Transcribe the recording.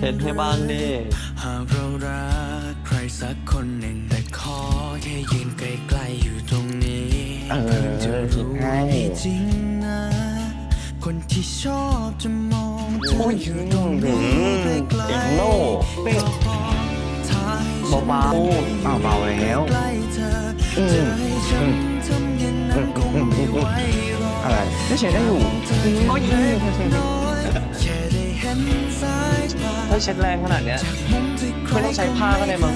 ช็ดให้บ้างดิหากเรารักใครสักคนหนึ่งแต่ขอแค่ยืนใกล้ๆอยู่ตรงนี้เออจะคิดรู้ให้จริงนะคนที่ชอบจะมองเธออยู่ตรงนี้ใกล้เด็กๆโน่เป๊ะเบาอ้าวเบาแล้วใกล้เธออืมจะให้ฉันทำอย่างนั้นคงไม่ไหวหรอกอะไรไม่เช็ดได้อยู่ก็ยิ่ง ถ้าเช็ดแรงขนาดเนี้ยมุมที่ใครไม่ต้องใช้ผ้าก็ได้มั้ง